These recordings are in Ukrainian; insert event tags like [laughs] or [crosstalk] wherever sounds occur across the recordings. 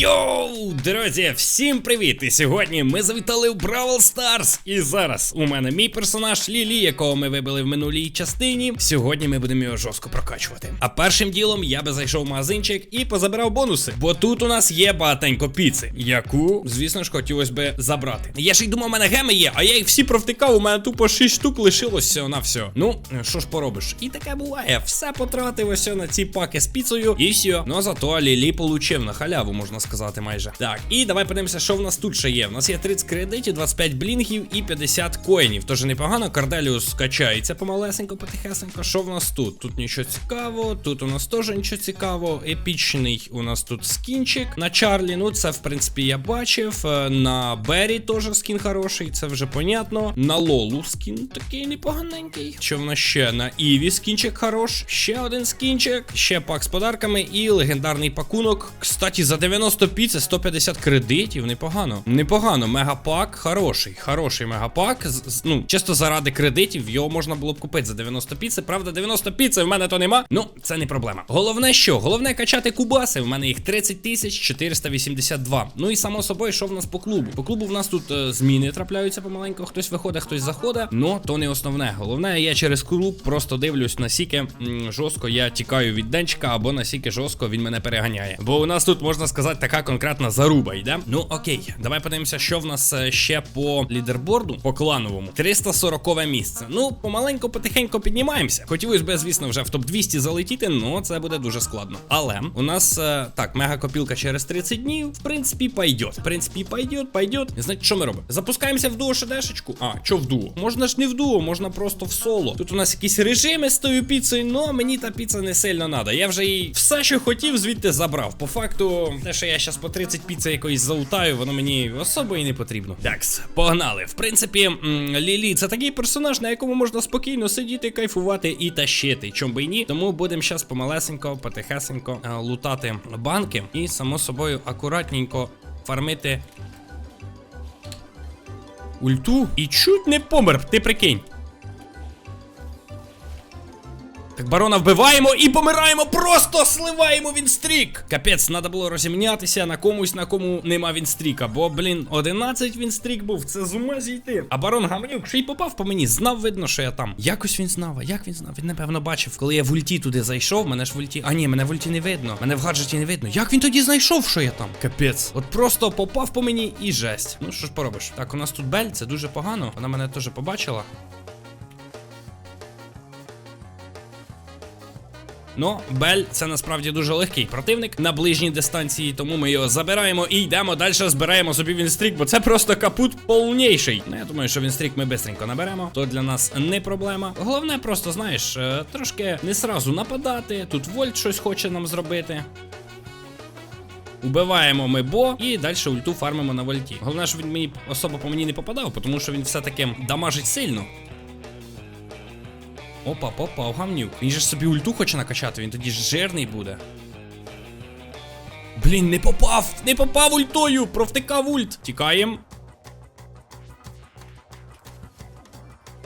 Йоу, друзі, всім привіт! І сьогодні ми завітали в Бравл Старс. І зараз у мене мій персонаж Лілі, якого ми вибили в минулій частині. Сьогодні ми будемо його жорстко прокачувати. А першим ділом я би зайшов в магазинчик і позабирав бонуси. Бо тут у нас є багатенько піци, яку, звісно ж, хотілося би забрати. Я ж й думав, у мене геми є, а я їх всі провтикав. У мене тупо 6 штук лишилось на все. Ну, що ж поробиш? І таке буває. Все потратив ось на ці паки з піцею, і все. Ну зато Лілі получив на халяву, можна сказати, майже. Так, і давай подивимося, що в нас тут ще є. У нас є 30 кредитів, 25 блінгів і 50 коїнів. Тож непогано, Карделіус качається помалесенько, потихесенько. Що в нас тут? Тут нічого цікавого, тут у нас теж нічого цікавого. Епічний у нас тут скінчик. На Чарлі, ну це в принципі я бачив. Е, На Беррі теж скін хороший, це вже понятно. На Лолу скін такий непоганенький. Що в нас ще? На Іві скінчик хорош. Ще один скінчик, ще пак з подарками і легендарний пакунок. Кстати, за 90 піц 150 кредитів. Непогано. Непогано. Мегапак хороший. Хороший мегапак. Ну, чисто заради кредитів його можна було б купити за 90 піци. Правда, 90 піци в мене то нема. Ну, це не проблема. Головне що? Головне качати кубаси. В мене їх 30 тисяч 482. Ну і само собою, що в нас по клубу? По клубу в нас тут е, зміни трапляються помаленьку. Хтось виходить, хтось заходить. Ну, то не основне. Головне, я через клуб просто дивлюсь, наскільки м, жорстко я тікаю від денчика, або наскільки жорстко він мене переганяє. Бо у нас тут можна сказати така конкретна заруба йде. Ну окей, давай подивимося, що в нас е, ще по лідерборду, по клановому. 340 місце. Ну, помаленьку, потихеньку піднімаємося. Хотілося б, звісно, вже в топ 200 залетіти, але це буде дуже складно. Але у нас е, так, мега копілка через 30 днів. В принципі, пойдет. В принципі, пойдет, пойдет. Значить, що ми робимо? Запускаємося в дуо шедешечку. А, що в дуо? Можна ж не в дуо, можна просто в соло. Тут у нас якісь режими з тою піцею, але мені та піца не сильно надо. Я вже їй все, що хотів, звідти забрав. По факту, те, що я зараз по 30 піци якоїсь залутаю, воно мені особо і не потрібно. Такс, погнали. В принципі, Лілі це такий персонаж, на якому можна спокійно сидіти, кайфувати і тащити. Чом би і ні. Тому будемо зараз помалесенько, потихесенько е, лутати банки і, само собою, акуратненько фармити ульту і чуть не помер, ти прикинь. Так, барона вбиваємо і помираємо, просто сливаємо вінстрік. Капець, треба було розімнятися на комусь, на кому нема вінстріка. Бо, блін, 11 вінстрік був, це з ума зійти. А барон гамнюк ще й попав по мені. Знав, видно, що я там. Якось він знав, а як він знав? Він напевно бачив, коли я в ульті туди зайшов, мене ж в ульті. А ні, мене в ульті не видно. Мене в гаджеті не видно. Як він тоді знайшов, що я там? Капець. От просто попав по мені і жесть. Ну що ж поробиш? Так, у нас тут Бель, це дуже погано. Вона мене теж побачила. Ну, Бель це насправді дуже легкий противник на ближній дистанції, тому ми його забираємо і йдемо далі, збираємо собі вінстрік, бо це просто капут повніший. Ну, я думаю, що вінстрік ми бистренько наберемо, то для нас не проблема. Головне, просто знаєш, е, трошки не сразу нападати. Тут Вольт щось хоче нам зробити. Убиваємо ми бо і далі ульту фармимо на вольті. Головне, що він мені особо по мені не попадав, тому що він все-таки дамажить сильно. Опа, попа, гамнюк. Він же собі ульту хоче накачати, він тоді ж жирний буде. Блін, не попав! Не попав ультою! Провтикав ульт! Тікаєм.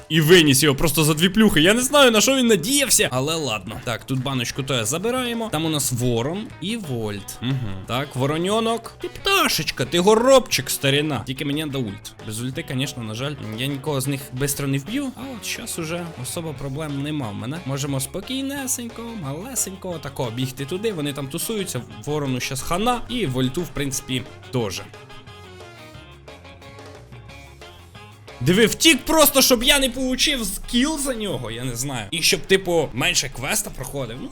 І виніс його просто за дві плюхи. Я не знаю, на що він надіявся. Але ладно. Так, тут баночку то забираємо. Там у нас ворон і вольт. Угу. Так, вороньонок. Ти пташечка, ти горобчик, старіна. Тільки мені до ульт. Без ульти, звісно, на жаль, я нікого з них швидко не вб'ю. А от зараз уже особо проблем нема в мене. Можемо спокійнесенько, малесенько, тако бігти туди. Вони там тусуються. Ворону щас хана. І вольту, в принципі, теж. Диви, втік просто, щоб я не получив скіл за нього, я не знаю. І щоб, типу, менше квеста проходив. Ну,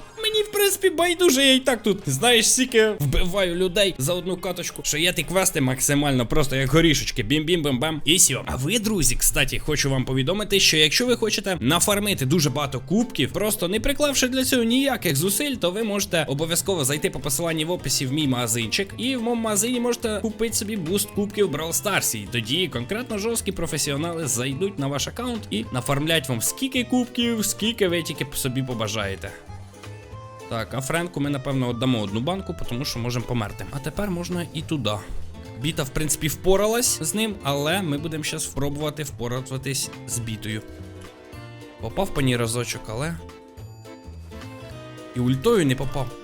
принципі, байдуже, я і так тут, знаєш, стільки вбиваю людей за одну каточку, що я ті квести максимально просто як горішечки. Бім-бім-бам-бам. І сьо. А ви, друзі, кстати, хочу вам повідомити, що якщо ви хочете нафармити дуже багато кубків, просто не приклавши для цього ніяких зусиль, то ви можете обов'язково зайти по посиланні в описі в мій магазинчик. І в моєму магазині можете купити собі буст кубків Brawl Stars. І тоді конкретно жорсткі професіонали зайдуть на ваш аккаунт і нафармлять вам скільки кубків, скільки ви тільки собі побажаєте. Так, а Френку ми, напевно, віддамо одну банку, тому що можемо померти. А тепер можна і туди. Біта, в принципі, впоралась з ним, але ми будемо зараз спробувати впоратись з бітою. Попав по ній разочок, але. І ультою не попав.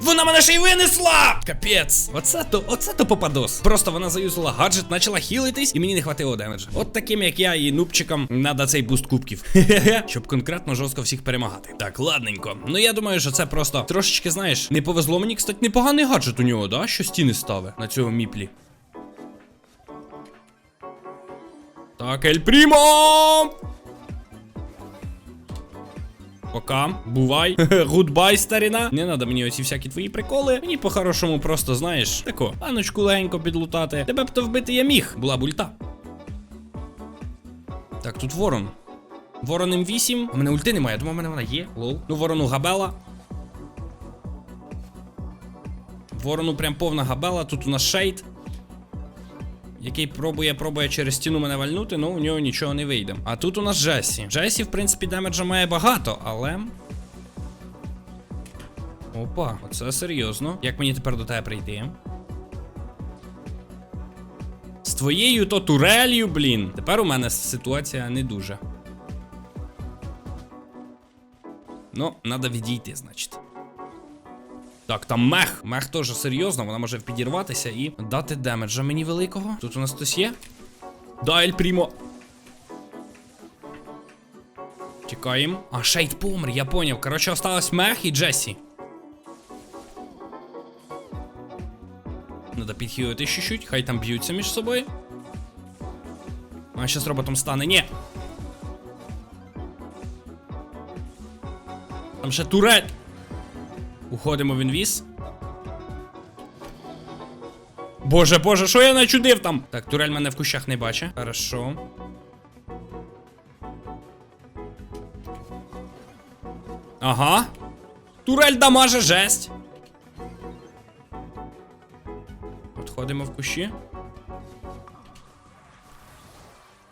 Вона мене ще й винесла! Капець. Оце то, оце то попадос. Просто вона заюзала гаджет, почала хілитись, і мені не хватило демеджа. От таким, як я і нубчикам, надо цей буст кубків. [laughs] Щоб конкретно жорстко всіх перемагати. Так, ладненько. Ну я думаю, що це просто трошечки, знаєш, не повезло мені, кстати, непоганий гаджет у нього, да? Що стіни ставить на цього міплі. Так, Ель Прімо! Пока, бувай. [laughs] Гудбай, старіна. Не надо мені оці всякі твої приколи. Мені по-хорошому просто, знаєш, тако, паночку легенько підлутати. Тебе б то вбити я міг. Була б ульта. Так, тут ворон. Ворон М8. У мене ульти немає, я думаю, у мене вона є. Лол. Ну, ворону габела. Ворону прям повна габела. Тут у нас шейд. Який пробує, пробує через стіну мене вальнути, ну у нього нічого не вийде. А тут у нас Джесі. Джесі, в принципі, демеджа має багато, але. Опа, оце серйозно. Як мені тепер до тебе прийти? З твоєю то турелью, блін. Тепер у мене ситуація не дуже. Ну, треба відійти, значить. Так, там мех. Мех теж серйозно, вона може підірватися і дати демеджа мені великого. Тут у нас хтось є. Да, Ель Прімо. Тікаємо. А, Шейд помер, я поняв. Коротше, осталось мех і Джесі. Надо підхилити чуть-чуть, хай там б'ються між собою. А щас роботом стане. Ні. Там ще турель. Уходимо в інвіз. Боже, боже, що я начудив там? Так, турель мене в кущах не бачить. Хорошо. Ага. Турель дамаже жесть. Отходимо в кущі.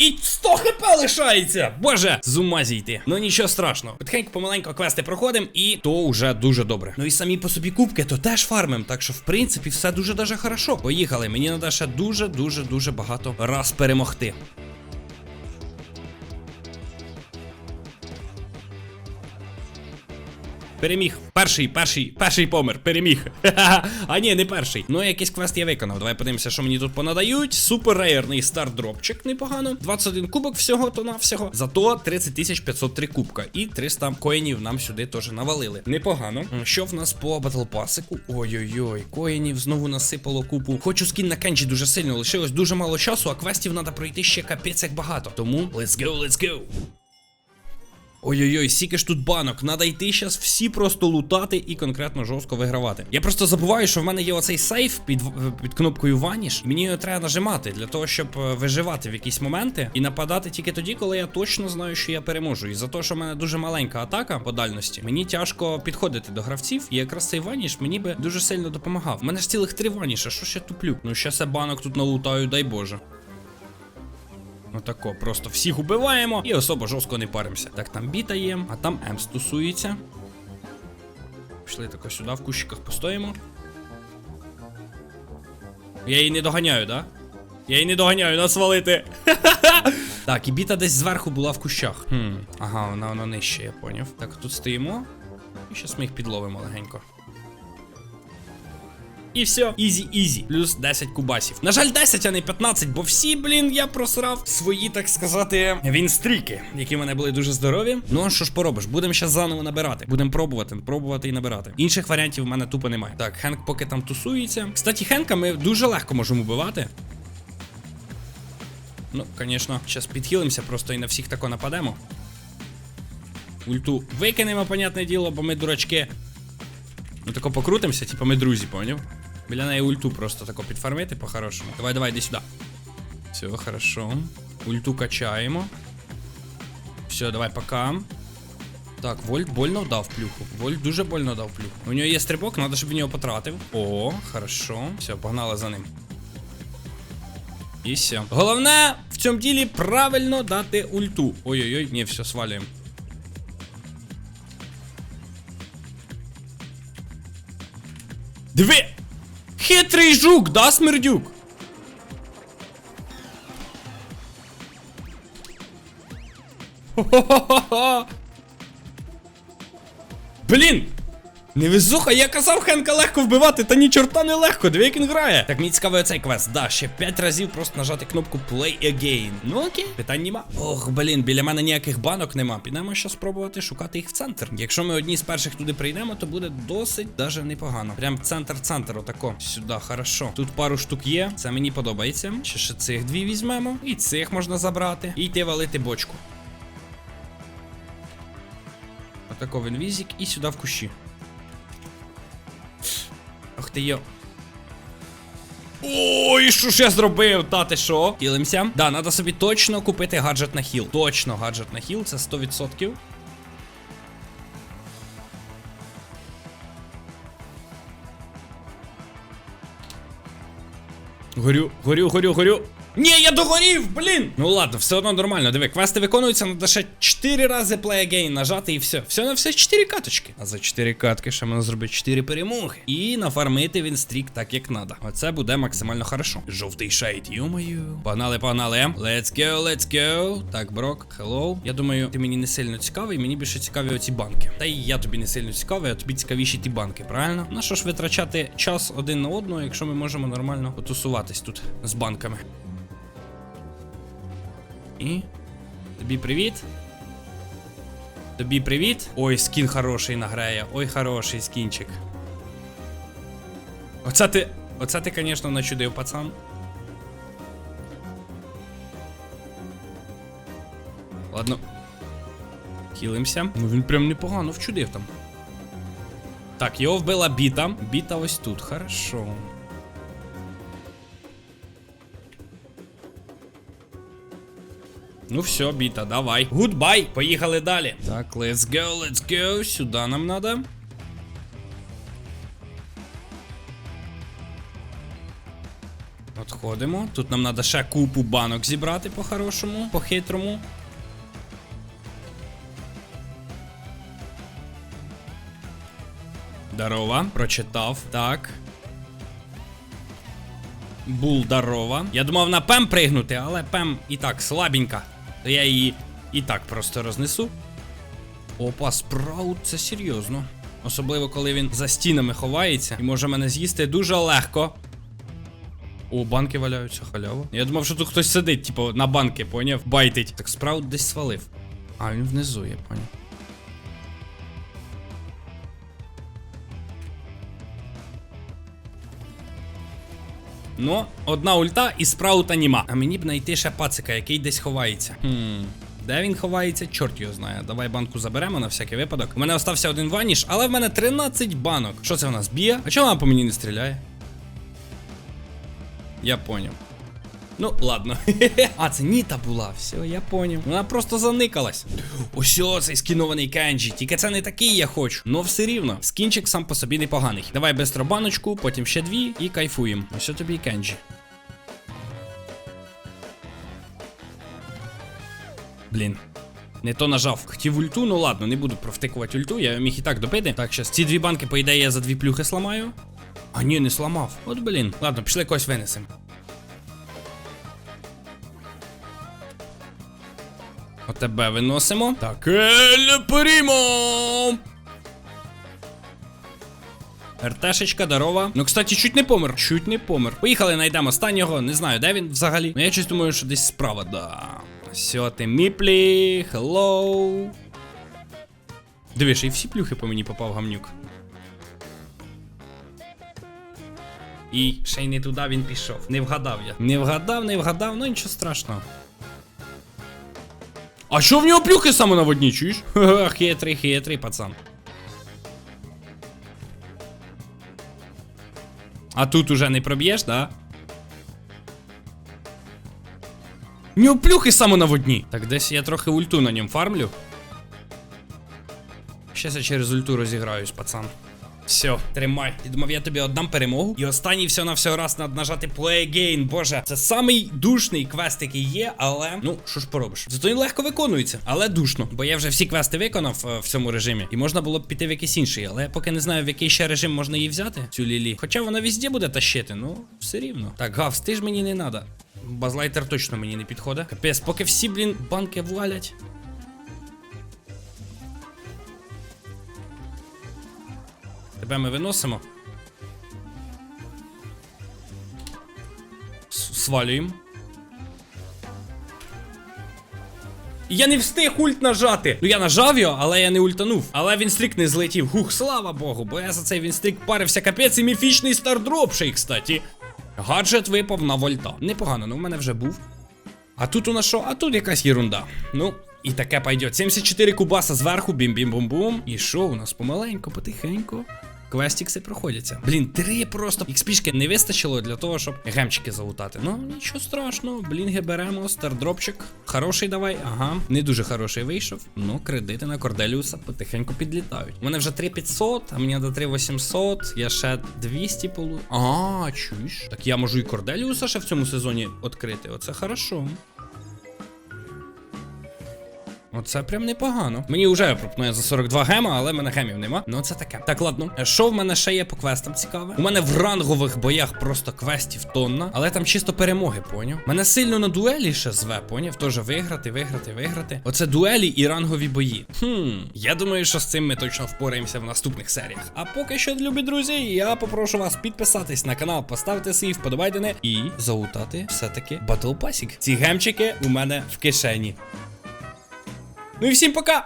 І 100 хп лишається! Боже, з ума зійти. Ну нічого страшного. Потихеньку помаленьку квести проходимо, і то вже дуже добре. Ну і самі по собі кубки, то теж фармим. Так що, в принципі, все дуже даже хорошо. Поїхали. Мені треба ще дуже, дуже, дуже багато раз перемогти. Переміг. Перший, перший, перший помер. Переміг. [laughs] а ні, не перший. Ну, якийсь квест я виконав. Давай подивимося, що мені тут понадають. Супер рейерний стардропчик, непогано. 21 кубок всього то на всього. Зато 30 503 кубка. І 300 коїнів нам сюди теж навалили. Непогано. Що в нас по батлпасику? Ой-ой-ой, коїнів знову насипало купу. Хочу скін на кенджі дуже сильно. Лишилось дуже мало часу, а квестів треба пройти ще капець як багато. Тому let's go, let's go. Ой-ой-ой, скільки ж тут банок. Надо йти зараз всі просто лутати і конкретно жорстко вигравати. Я просто забуваю, що в мене є оцей сейф під, під кнопкою Vanish. Мені його треба нажимати для того, щоб е, виживати в якісь моменти і нападати тільки тоді, коли я точно знаю, що я переможу. І за те, що в мене дуже маленька атака по дальності, мені тяжко підходити до гравців. І якраз цей Vanish мені би дуже сильно допомагав. У мене ж цілих три Ваніша, що я туплю? Ну щас я банок тут налутаю, дай Боже. Отако, просто всіх убиваємо і особо жорстко не паримося. Так, там біта є, а там М стосується. Пішли тако сюди, в кущиках постоїмо. Я її не доганяю, да? Я її не доганяю, нас валити. [laughs] Так, і біта десь зверху була в кущах. Хм, Ага, вона вона нижче, я поняв. Так, тут стоїмо. І зараз ми їх підловимо легенько. І все, ізі-ізі. Плюс 10 кубасів. На жаль, 10, а не 15, бо всі, блін, я просрав свої, так сказати, вінстріки, які в мене були дуже здорові. Ну а що ж поробиш? Будемо ще заново набирати. Будемо пробувати, пробувати і набирати. Інших варіантів в мене тупо немає. Так, Хенк поки там тусується. Кстати, Хенка ми дуже легко можемо вбивати. Ну, звісно, зараз підхилимося просто і на всіх тако нападемо. Ульту викинемо, понятне діло, бо ми дурачки. Ну тако покрутимося, типу ми друзі, поняв? Біля неї ульту просто тако підфармити по-хорошому. Давай, давай, іди сюди. Все, хорошо. Ульту качаємо. Все, давай, пока. Так, Вольт больно дав плюху. Вольт дуже больно дав плюху. У нього є стрибок, треба, щоб він його потратив. О, хорошо. Все, погнали за ним. І все. Головне в цьому ділі правильно дати ульту. Ой-ой-ой, ні, все, свалюємо. Диви! Хитрий жук, да, смердюк? Хо-хо-хо-хо! Блін! Невезуха, я казав Хенка легко вбивати, та ні чорта не легко, як він грає. Так, мені цікавий оцей квест. Да, ще 5 разів просто нажати кнопку Play Again. Ну окей, питань нема. Ох, блін, біля мене ніяких банок нема. Підемо ще спробувати шукати їх в центр. Якщо ми одні з перших туди прийдемо, то буде досить даже непогано. Прям центр-центр, отако. Сюди, хорошо. Тут пару штук є, це мені подобається. Ще ще цих дві візьмемо. І цих можна забрати. І йти валити бочку. Отако він візик і сюди в кущі. Ох ти йо. Ой, що ж я зробив? Та ти що? Хілимся. Да, треба собі точно купити гаджет на хіл. Точно гаджет на хіл, це 100%. Горю, горю, горю, горю. Ні, я догорів, блін! Ну ладно, все одно нормально. Диви, квести виконуються, треба ще 4 рази play again нажати і все. Все на все 4 каточки. А за 4 катки ще можна зробити 4 перемоги. І нафармити він стрік так, як треба. Оце буде максимально хорошо. Жовтий шейд, йомаю. Погнали, погнали. Let's go, let's go. Так, брок, hello. Я думаю, ти мені не сильно цікавий, мені більше цікаві оці банки. Та й я тобі не сильно цікавий, а тобі цікавіші ті банки, правильно? На що ж витрачати час один на одного, якщо ми можемо нормально потусуватись тут з банками. І. Тобі привіт. Тобі привіт. Ой, скін хороший награє. Ой, хороший скінчик. Оце ти. Оце ти, звісно, начудив, пацан. Ладно. Хілимся. Ну він прям непогано вчудив там. Так, його вбила біта. Біта ось тут. Хорошо. Ну все, біта, давай. Гудбай, поїхали далі. Так, let's go, let's go. Сюди нам надо. Отходимо. Тут нам треба ще купу банок зібрати по-хорошому, по-хитрому. Здорово, прочитав. Так. Бул дарова. Я думав на Пем пригнути, але Пем і так слабенька. То я її і так просто рознесу. Опа, спраут, це серйозно. Особливо, коли він за стінами ховається і може мене з'їсти дуже легко. О, банки валяються, халява. Я думав, що тут хтось сидить, типу, на банки, поняв? Байтить. Так спраут десь свалив. А, він внизу, я поняв. Ну, одна ульта і спраута нема. А мені б знайти ще пацика, який десь ховається. Хм. Де він ховається, чорт його знає. Давай банку заберемо на всякий випадок. У мене остався один ваніш, але в мене 13 банок. Що це в нас? Б'є? А чого вона по мені не стріляє? Я поняв. Ну, ладно. а, це Ніта була. Все, я поняв. Вона просто заникалась. Ось цей скінований Кенджі. Тільки це не такий я хочу. Но все рівно. Скінчик сам по собі непоганий. Давай бистро баночку, потім ще дві і кайфуємо. Ось тобі і Кенджі. Блін. Не то нажав. Хотів ульту, ну ладно, не буду провтикувати ульту, я міг і так добити. Так, щас ці дві банки, по ідеї, я за дві плюхи сламаю. А ні, не сламав. От блін. Ладно, пішли когось винесемо. Тебе виносимо. Так, ель перімо. РТшечка, дарова. Ну, кстати, чуть не помер. Чуть не помер. Поїхали, знайдемо останнього. Не знаю, де він взагалі. Ну я щось думаю, що десь справа, да. Все, ти міплі. Хеллоу. Дивиш, і всі плюхи по мені попав гамнюк. І ще й не туди він пішов. Не вгадав я. Не вгадав, не вгадав, ну нічого страшного. А що в нього плюхи саме на водні, чуєш? Хитрий, хитрий пацан. А тут уже не проб'єш, да? В нього плюхи саме на водні. Так десь я трохи ульту на ньому фармлю. Щас я через ульту розіграюсь, пацан. Все, тримай. Ти думав, я тобі отдам перемогу. І останній все на все раз надо нажати play again. Боже, це самий душний квест, який є, але ну що ж поробиш? Зато він легко виконується, але душно. Бо я вже всі квести виконав е, в цьому режимі, і можна було б піти в якийсь інший. Але я поки не знаю, в який ще режим можна її взяти. Цю лілі. Хоча вона везде буде тащити, ну все рівно. Так, гавс, ти ж мені не надо. Базлайтер точно мені не підходить. Капець, поки всі, блін, банки валять. Тебе ми виносимо. Свалюємо. Я не встиг ульт нажати. Ну я нажав його, але я не ультанув. Але вінстрік не злетів. Хух, слава Богу, бо я за цей вінстрік парився капець і міфічний стардроп ще кстати. Гаджет випав на вольта. Непогано, ну в мене вже був. А тут у нас що? А тут якась єрунда. Ну, і таке пойдет. 74 кубаса зверху, бім-бім-бум-бум. І що у нас помаленьку, потихеньку. Квестікси проходяться. Блін, три просто XP-шки не вистачило для того, щоб гемчики залутати. Ну, нічого страшного. Блінги беремо, стардропчик. Хороший давай, ага. Не дуже хороший вийшов. Ну, кредити на Корделіуса потихеньку підлітають. У мене вже 3500, а мені до 3800. Я ще 200 полу. А, чуєш? Так я можу і Корделіуса ще в цьому сезоні відкрити. Оце хорошо. Оце прям непогано. Мені вже пропонує за 42 гема, але в мене гемів нема. Ну це таке. Так, ладно. Що в мене ще є по квестам цікаве? У мене в рангових боях просто квестів тонна, але там чисто перемоги, поняв? Мене сильно на дуелі ще зве, поняв? Тоже виграти, виграти, виграти. Оце дуелі і рангові бої. Хм, я думаю, що з цим ми точно впораємося в наступних серіях. А поки що, любі друзі, я попрошу вас підписатись на канал, поставити свій вподобайдене і залутати все-таки Battle Passік. Ці гемчики у мене в кишені. Ну і всім пока!